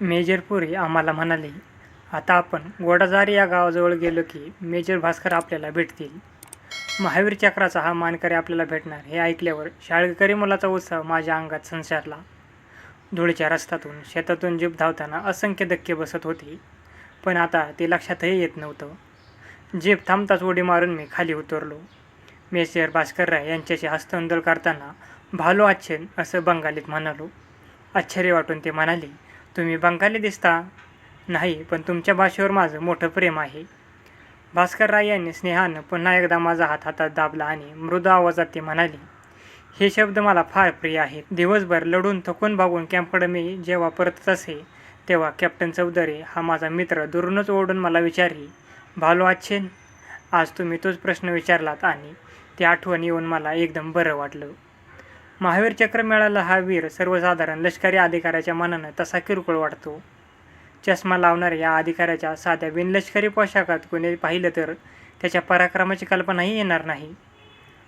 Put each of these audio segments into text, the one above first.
मेजरपुरी आम्हाला म्हणाले आता आपण गोडाजारी या गावाजवळ गेलो की मेजर भास्कर आपल्याला भेटतील. महावीर चक्राचा हा मानकरी आपल्याला भेटणार. हे ऐकल्यावर शाळकरी मुलाचा उत्साह माझ्या अंगात संसारला. धुळीच्या रस्त्यातून शेतातून जीप धावताना असंख्य धक्के बसत होते पण आता ते लक्षातही येत नव्हतं. जीप थांबताच उडी मारून मी खाली उतरलो. मेजर भास्करराव यांच्याशी हस्तांदोल करताना भालो अच्छेन असं बंगालीत म्हणालो. आश्चर्य वाटून ते म्हणाले तुम्ही बंगाली दिसता? नाही पण तुमच्या भाषेवर माझं मोठं प्रेम आहे. भास्कर राय यांनी स्नेहानं पुन्हा एकदा माझा हात हातात दाबला आणि मृदू आवाजात ते म्हणाली हे शब्द मला फार प्रिय आहेत. दिवसभर लढून थकून भागून कॅम्पकडे मी जेव्हा परतत असे तेव्हा कॅप्टन चौधरी हा माझा मित्र दुरूनच ओढून मला विचारी भालो आच्छेन आज तुम्ही तोच प्रश्न विचारलात आणि ती आठवण येऊन मला एकदम बरं वाटलं. महावीर चक्र मिळाला हा वीर सर्वसाधारण लष्करी अधिकाऱ्याच्या मनानं तसा किरकोळ वाटतो. चष्मा लावणाऱ्या या अधिकाऱ्याच्या साध्या बिनलष्करी पोशाखात कोणी पाहिलं तर त्याच्या पराक्रमाची कल्पनाही येणार नाही.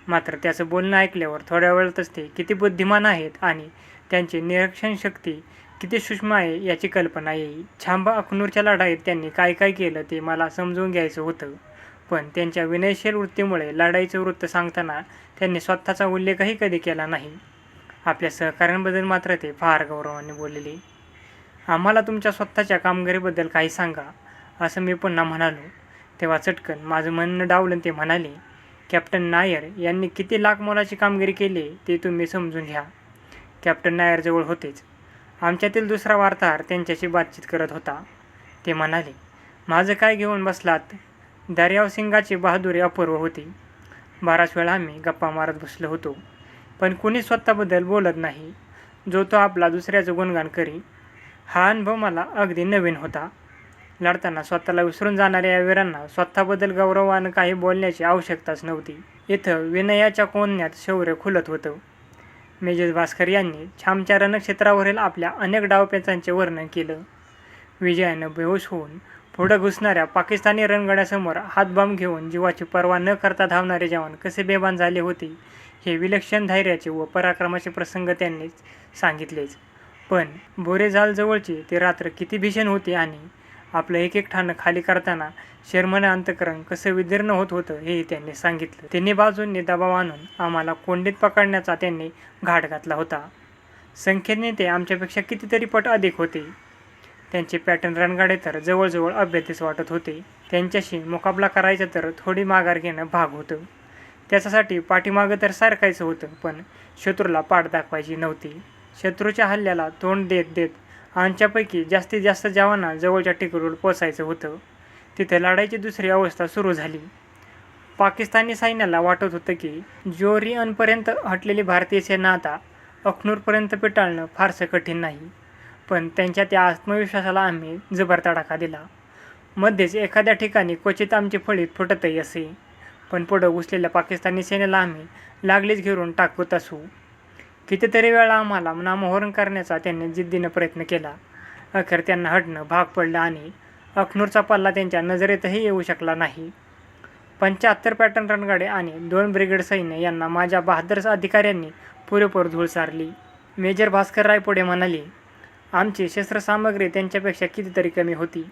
मात्र त्याचं बोलणं ऐकल्यावर थोड्या वेळातच ते किती बुद्धिमान आहेत आणि त्यांची निरीक्षण शक्ती किती सूक्ष्म आहे याची कल्पना येईल. छांबा अखनूरच्या लढाईत त्यांनी काय काय केलं ते मला समजून घ्यायचं होतं. पण त्यांच्या विनयशील वृत्तीमुळे लढाईचं वृत्त सांगताना त्यांनी स्वतःचा उल्लेखही कधी केला नाही. आपल्या सहकाऱ्यांबद्दल मात्र ते फार गौरवाने बोललेले. आम्हाला तुमच्या स्वतःच्या कामगिरीबद्दल काही सांगा असं मी पुन्हा म्हणालो. तेव्हा चटकन माझं म्हणणं डावलं ते म्हणाले कॅप्टन नायर यांनी किती लाख मोलाची कामगिरी केली ते तुम्ही समजून घ्या. कॅप्टन नायरजवळ होतेच. आमच्यातील दुसरा वार्ताहर त्यांच्याशी बातचीत करत होता. ते म्हणाले माझं काय घेऊन बसलात? दर्यावसिंगाची बहादुरी अपूर्व होती. बराच वेळा आम्ही गप्पा मारत बसलो होतो पण कुणी स्वतःबद्दल बोलत नाही. जो तो आपला दुसऱ्याचं गुणगान करी हा अनुभव मला अगदी नवीन होता. लढताना स्वतःला विसरून जाणाऱ्या या वीरांना स्वतःबद्दल गौरवानं काही बोलण्याची आवश्यकताच नव्हती. इथं विनयाच्या कोणण्यात शौर्य खुलत होतं. मेजर भास्कर यांनी छामच्या रणक्षेत्रावरील आपल्या अनेक डावपेचांचे वर्णन केलं. विजयानं बेहोश होऊन पुढं घुसणाऱ्या पाकिस्तानी रणगडासमोर हातबॉम्ब घेऊन जीवाची पर्वा न करता धावणारे जवान कसे बेभान झाले होते हे विलक्षण धैर्याचे व पराक्रमाचे प्रसंग त्यांनीच सांगितलेच. पण बोरेझाल जवळची ते रात्र किती भीषण होती आणि आपलं एक एक ठाणं खाली करताना शर्मन अंतकरण कसं विदीर्ण होत होतं हेही त्यांनी सांगितलं. तिन्ही बाजूंनी दबाव आणून आम्हाला कोंडीत पकडण्याचा त्यांनी घाट घातला होता. संख्येने ते आमच्यापेक्षा कितीतरी पट अधिक होते. त्यांचे पॅटर्न रणगाडे तर जवळजवळ अभ्यतीस वाटत होते. त्यांच्याशी मुकाबला करायचा तर थोडी माघार घेणं भाग होतं. त्याच्यासाठी पाठीमागं तर सारखायचं होतं पण शत्रूला पाठ दाखवायची नव्हती. शत्रूच्या हल्ल्याला तोंड देत देत आमच्यापैकी जास्तीत जास्त जवानांना जवळच्या टिकरूवर पोचायचं होतं. तिथे लढाईची दुसरी अवस्था सुरू झाली. पाकिस्तानी सैन्याला वाटत होतं की जोरियनपर्यंत हटलेली भारतीय सेना आता अखनूरपर्यंत पेटाळणं फारसं कठीण नाही. पण त्यांच्या त्या आत्मविश्वासाला आम्ही जबरता टाका दिला. मध्येच एखाद्या ठिकाणी क्वचित आमची फळी फुटतही असे. पण पुढं घुसलेल्या पाकिस्तानी सेनेला आम्ही लागलीच घेरून टाकत असू. कितीतरी वेळा आम्हाला नामोहरण करण्याचा त्यांनी जिद्दीनं प्रयत्न केला. अखेर त्यांना हटणं भाग पडलं आणि अखनूरचा पल्ला त्यांच्या नजरेतही येऊ शकला नाही. पंच्याहत्तर पॅटर्न रणगाडे आणि दोन ब्रिगेड सैन्य यांना माझ्या बहादर अधिकाऱ्यांनी पुरेपूर धूळ सारली. मेजर भास्कर राय पुढे म्हणाले आमची शस्त्रसामग्री त्यांच्यापेक्षा कितीतरी कमी होती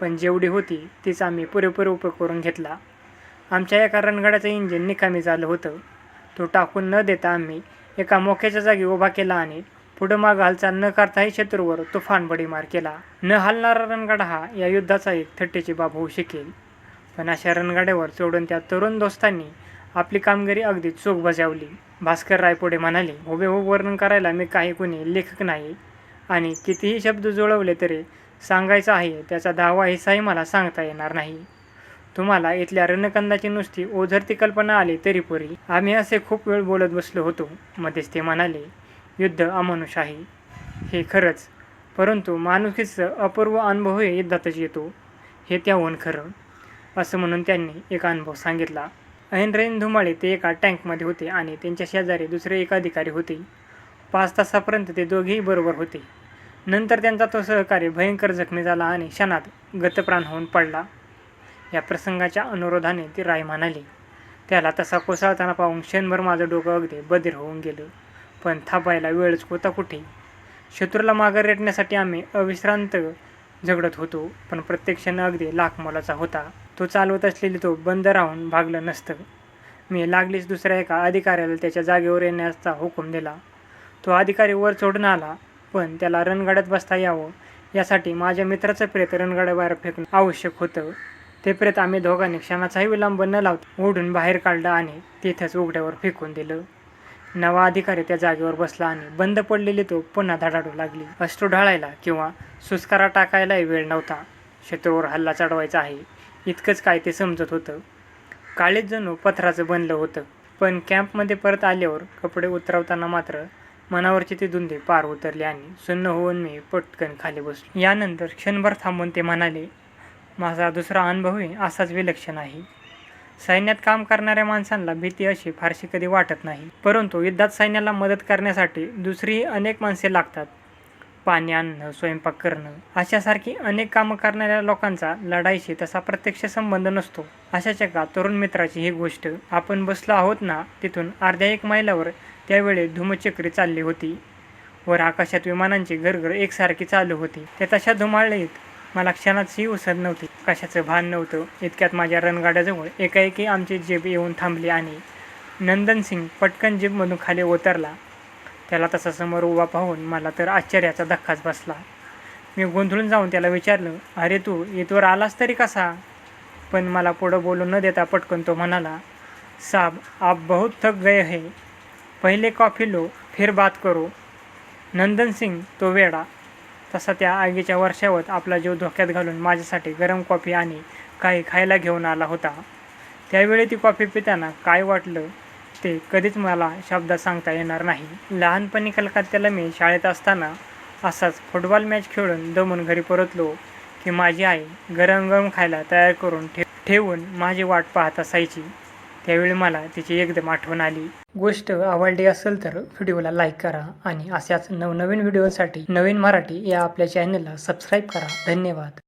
पण जेवढी होती तीच आम्ही पुरेपूर उपयोग करून घेतला. आमच्या एका रणगाड्याचं इंजिन निकामी झालं होतं. तो टाकून न देता आम्ही एका मोक्याच्या जागी उभा केला आणि पुढं माग हालचाल न करताही शत्रूवर तुफान बडीमार केला. न हलणारा रणगाडा हा या युद्धाचा एक थट्टेची बाब होऊ शकेल पण अशा रणगाड्यावर चढून त्या तरुण दोस्तांनी आपली कामगिरी अगदी चोख बजावली. भास्कर राय पुढे म्हणाले हुबेहूब वर्णन करायला मी काही कुणी लेखक नाही. आणि कितीही शब्द जुळवले तरी सांगायचं आहे त्याचा दहावा हिस्साही मला सांगता येणार नाही. तुम्हाला इथल्या रणकंदाची नुसती ओझरती कल्पना आली तरी पुरी. आम्ही असे खूप वेळ बोलत बसलो होतो. मध्येच ते म्हणाले युद्ध अमानुष आहे. हे खरंच. परंतु माणुसकीचं अपूर्व अनुभवही युद्धातच येतो. हे त्याहून खरं. असं म्हणून त्यांनी एक अनुभव सांगितला. ऐनरेन धुमाळे ते एका टँकमध्ये होते आणि त्यांच्या शेजारी दुसरे एक अधिकारी होते. पाच तासापर्यंत ते दोघेही बरोबर होते. नंतर त्यांचा तो सहकारी भयंकर जखमी झाला आणि क्षणात गतप्राण होऊन पडला. या प्रसंगाच्या अनुरोधाने ती राय म्हणाली त्याला तसा कोसळताना पाहून क्षणभर माझं डोकं अगदी बधीर होऊन गेलं. पण थांबायला वेळच होता कुठे? शत्रूला मागे रेटण्यासाठी आम्ही अविश्रांत झगडत होतो पण प्रत्येक क्षण अगदी लाख मोलाचा होता. तो चालवत असलेली तो बंद राहून भागलं नसतं. मी लागलीच दुसऱ्या एका अधिकाऱ्याला त्याच्या जागेवर येण्याचा हुकूम दिला. तो अधिकारी वर चढून आला पण त्याला रणगाड्यात बसता यावं यासाठी माझ्या मित्राचं प्रेत रणगाड्याबाहेर फेकणं आवश्यक होतं. ते प्रेत आम्ही दोघांनी क्षणाचाही विलंब न लावता ओढून बाहेर काढलं आणि तिथेच उघड्यावर फेकून दिलं. नवा अधिकारी त्या जागेवर बसला आणि बंद पडलेली तो पुन्हा धडाडू लागली. अश्रू ढाळायला किंवा सुस्कारा टाकायलाही वेळ नव्हता. शत्रूवर हल्ला चढवायचा आहे इतकंच काय ते समजत होतं. काळीच जणू पथराचं बनलं होतं पण कॅम्पमध्ये परत आल्यावर कपडे उतरवताना मात्र मनावरची ते धुंदे पार उतरली आणि सुन्न होऊन मी पटकन खाली बसलो. यानंतर क्षणभर थांबून ते म्हणाले माझा दुसरा अनुभवही असाच विलक्षण आहे. सैन्यात काम करणाऱ्या माणसांना भीती अशी फारशी कधी वाटत नाही. परंतु युद्धात सैन्याला मदत करण्यासाठी दुसरीही अनेक माणसे लागतात. पाणी आणणं स्वयंपाक करणं अशासारखी अनेक कामं करणाऱ्या लोकांचा लढाईशी तसा प्रत्यक्ष संबंध नसतो. अशाच एका तरुण मित्राची ही गोष्ट आपण बसलो आहोत ना तिथून अर्ध्या एक मैलावर त्यावेळी धुमचक्री चालली होती. वर आकाशात विमानांची घरघर एकसारखी चालू होती. त्या तशा धुमाळीत मला क्षणातही उसत नव्हती. कशाचं भान नव्हतं. इतक्यात माझ्या रणगाड्याजवळ एकाएकी आमची जीप येऊन थांबली आणि नंदन सिंग पटकन जीपमधून खाली उतरला. त्याला तसा समोर उभा पाहून मला तर आश्चर्याचा धक्काच बसला. मी गोंधळून जाऊन त्याला विचारलं अरे तू इथवर आलास तरी कसा? पण मला पुढं बोलू न देता पटकन तो म्हणाला साब आप बहुत थक गए है. पहिले कॉफी लो फिर बात करो. नंदन सिंग तो वेडा. तसा त्या आगीच्या वर्षावर आपला जीव धोक्यात घालून माझ्यासाठी गरम कॉफी आणि काही खायला घेऊन आला होता. त्यावेळी ती कॉफी पिताना काय वाटलं ते कधीच मला शब्दात सांगता येणार नाही. लहानपणी कलकत्त्याला मी शाळेत असताना असाच फुटबॉल मॅच खेळून दमून घरी परतलो की माझी आई गरम गरम खायला तयार करून ठेवून माझी वाट पाहत असायची. त्यावेळी मला तिची एकदम आठवण आली. गोष्ट आवडली असेल तर व्हिडिओला लाईक करा आणि अशाच नवनवीन व्हिडिओसाठी नवीन मराठी या आपल्या चॅनलला सबस्क्राईब करा. धन्यवाद.